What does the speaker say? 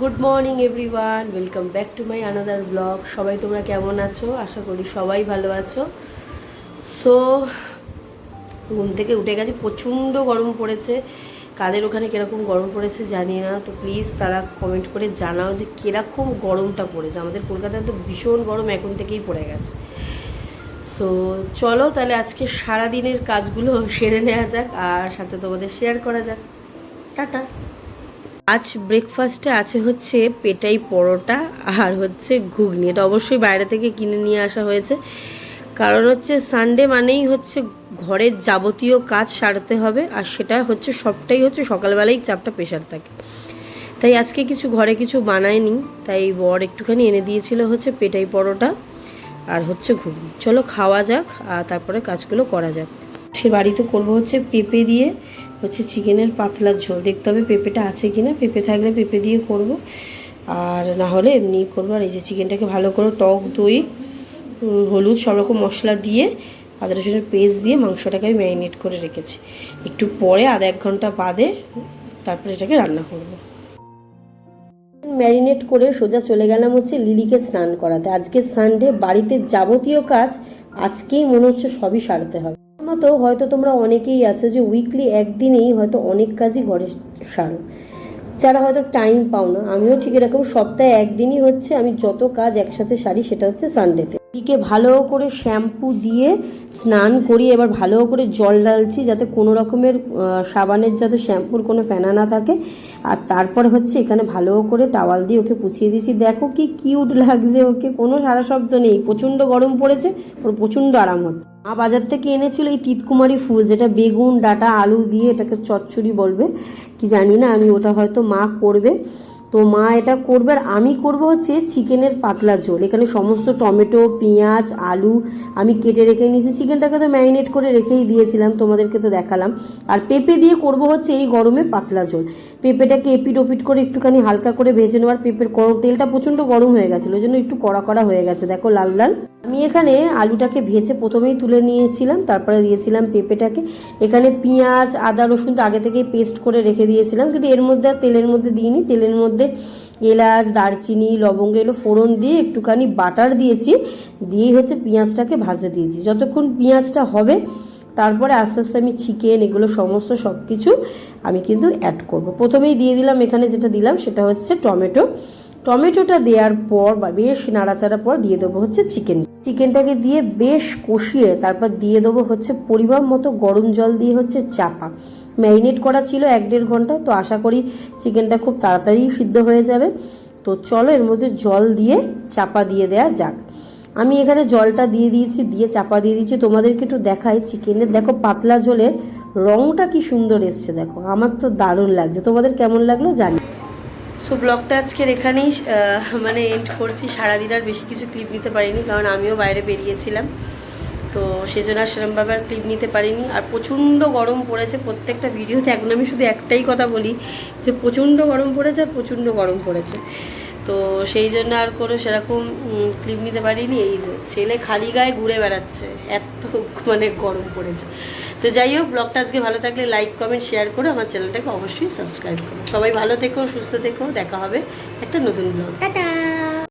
Good morning everyone welcome back to my another blog সবাই তোমরা কেমন আছো? আশা করি সবাই ভালো আছো। সো ঘুম থেকে উঠে গেছে। প্রচণ্ড গরম পড়েছে। কাদের ওখানে কীরকম গরম পড়েছে জানি না। তো প্লিজ তারা কমেন্ট করে জানাও যে কীরকম গরমটা পড়েছে। আমাদের কলকাতায় তো ভীষণ গরম এখন থেকেই পড়ে গেছে। সো চলো তাহলে আজকে সারা দিনের কাজগুলো সেরে নেওয়া যাক আর সাথে তোমাদের শেয়ার করা যাক। টাটা। আজ ব্রেকফাস্টে আছে হচ্ছে পেটাই পরোটা আর হচ্ছে ঘুগনি। এটা অবশ্যই বাইরে থেকে কিনে নিয়ে আসা হয়েছে। কারণ হচ্ছে সানডে মানেই হচ্ছে ঘরের যাবতীয় কাজ সারতে হবে আর সেটা হচ্ছে সবটাই হচ্ছে সকালবেলাই চাপটা প্রেশার থাকে। তাই আজকে কিছু ঘরে কিছু বানায়নি, তাই বর একটুখানি এনে দিয়েছিল হচ্ছে পেটাই পরোটা আর হচ্ছে ঘুগনি। চলো খাওয়া যাক আর তারপরে কাজগুলো করা যাক। সে বাড়িতে করব হচ্ছে পেঁপে দিয়ে হচ্ছে চিকেনের পাতলার ঝোল। দেখতে হবে পেঁপেটা আছে কি না পেঁপে থাকলে পেঁপে দিয়ে করব। আর না হলে এমনি করব। আর এই যে চিকেনটাকে ভালো করে টক দই হলুদ সব রকম মশলা দিয়ে, আদা, রসুনের পেস্ট দিয়ে মাংসটাকে আমি ম্যারিনেট করে রেখেছি। একটু পরে আধা এক ঘণ্টা বাদে তারপরে এটাকে রান্না করব। ম্যারিনেট করে সোজা চলে গেলাম হচ্ছে লিলিকে স্নান করাতে। আজকে সানডে বাড়িতে যাবতীয় কাজ আজকেই মনে হচ্ছে সবই সারতে হবে। মতো হয়তো তোমরা অনেকেই আছো যে উইকলি একদিনেই হয়তো অনেক কাজই ঘরে সারো। যারা হয়তো টাইম পাও না, আমিও ঠিক এরকম সপ্তাহে একদিনই হচ্ছে আমি যত কাজ একসাথে সারি সেটা হচ্ছে সানডেতে লিকে ভালো করে শ্যাম্পু দিয়ে স্নান করিয়ে এবার ভালো করে জল ঢালছি যাতে কোনো রকমের সাবানের যাতে শ্যাম্পুর কোনো ফেনা না থাকে। আর তারপর হচ্ছে এখানে ভালো করে টাওয়াল দিয়ে ওকে পুছিয়ে দিয়েছি। দেখো কি কিউট লাগছে ওকে, কোনো সারা শব্দ নেই। প্রচণ্ড গরম পড়েছে, ওর প্রচণ্ড আরাম হচ্ছে। মা বাজার থেকে এনেছিল এই তিতকুমারী ফুল, যেটা বেগুন, ডাটা, আলু দিয়ে এটাকে চচ্চড়ি বলবে। কি জানি না, আমি ওটা হয়তো মা করবে। তো মা এটা করবে আর আমি করব হচ্ছে চিকেনের পাতলা ঝোল। এখানে সমস্ত টমেটো, পেঁয়াজ, আলু আমি কেটে রেখে নিয়েছি। চিকেনটাকে তো ম্যারিনেট করে রেখেই দিয়েছিলাম, তোমাদেরকে তো দেখালাম। আর পেঁপে দিয়ে করব হচ্ছে এই গরমে পাতলা ঝোল। পেঁপেটাকে এপিট ওপিট করে একটুখানি হালকা করে ভেজে নেওয়ার পেঁপের তেলটা প্রচণ্ড গরম হয়ে গেছিল, ওই জন্য একটু কড়া কড়া হয়ে গেছে। দেখো লাল লাল। আমি এখানে আলুটাকে ভেজে প্রথমেই তুলে নিয়েছিলাম, তারপরে দিয়েছিলাম পেঁপেটাকে। এখানে পেঁয়াজ, আদা, রসুন তো আগে থেকেই পেস্ট করে রেখে দিয়েছিলাম, কিন্তু এর মধ্যে আর তেলের মধ্যে দিইনি। তেলের মধ্যে এলাচ, দারচিনি, লবঙ্গ এগুলো ফোড়ন দিয়ে একটুখানি বাটার দিয়েছি, দিয়ে হচ্ছে পেঁয়াজটাকে ভাজতে দিয়েছি। যতক্ষণ পেঁয়াজটা হবে, তারপরে আস্তে আস্তে আমি চিকেন, এগুলো সমস্ত সব কিছু আমি কিন্তু অ্যাড করব। প্রথমেই দিয়ে দিলাম, এখানে যেটা দিলাম সেটা হচ্ছে টমেটো। টমেটোটা দেওয়ার পর বা বেশ নাড়াচাড়ার পর দিয়ে দেবো হচ্ছে চিকেন। চিকেনটাকে দিয়ে বেশ কষিয়ে তারপর দিয়ে দেবো হচ্ছে পরিমাণ মতো গরম জল দিয়ে হচ্ছে চাপা। ম্যারিনেট করা ছিল এক দেড় ঘণ্টা, তো আশা করি চিকেনটা খুব তাড়াতাড়ি সিদ্ধ হয়ে যাবে। তো চলো এর মধ্যে জল দিয়ে চাপা দিয়ে দেওয়া যাক। আমি এখানে জলটা দিয়ে দিয়েছি, দিয়ে চাপা দিয়ে দিয়েছি। তোমাদেরকে একটু দেখাই চিকেনের। দেখো পাতলা ঝোলের রংটা কি সুন্দর এসছে, দেখো। আমার তো দারুণ লাগছে। তোমাদের কেমন লাগল জানি সো ব্লগটা আজকের এখানেই মানে এন্ড করছি। সারাদিন আর বেশি কিছু ক্লিপ নিতে পারিনি, কারণ আমিও বাইরে বেরিয়েছিলাম। তো সেজন্য আর সেরমভাবে আর ক্লিপ নিতে পারিনি। আর প্রচণ্ড গরম পড়েছে প্রত্যেকটা ভিডিওতে। এখন আমি শুধু একটাই কথা বলি, যে প্রচণ্ড গরম পড়েছে আর প্রচণ্ড গরম পড়েছে। তো সেই জন্য আর কোনো সেরকম ক্লিপ নিতে পারিনি। এই যে ছেলে খালি গায়ে ঘুরে বেড়াচ্ছে। এত মানে গরম পড়েছে। তো যাই হোক, ব্লগটা আজকে ভালো থাকলে লাইক কমেন্ট শেয়ার করো আমার চ্যানেলটাকে অবশ্যই সাবস্ক্রাইব করো। সবাই ভালো থেকো, সুস্থ থেকো, দেখা হবে একটা নতুন ব্লগ টাটা।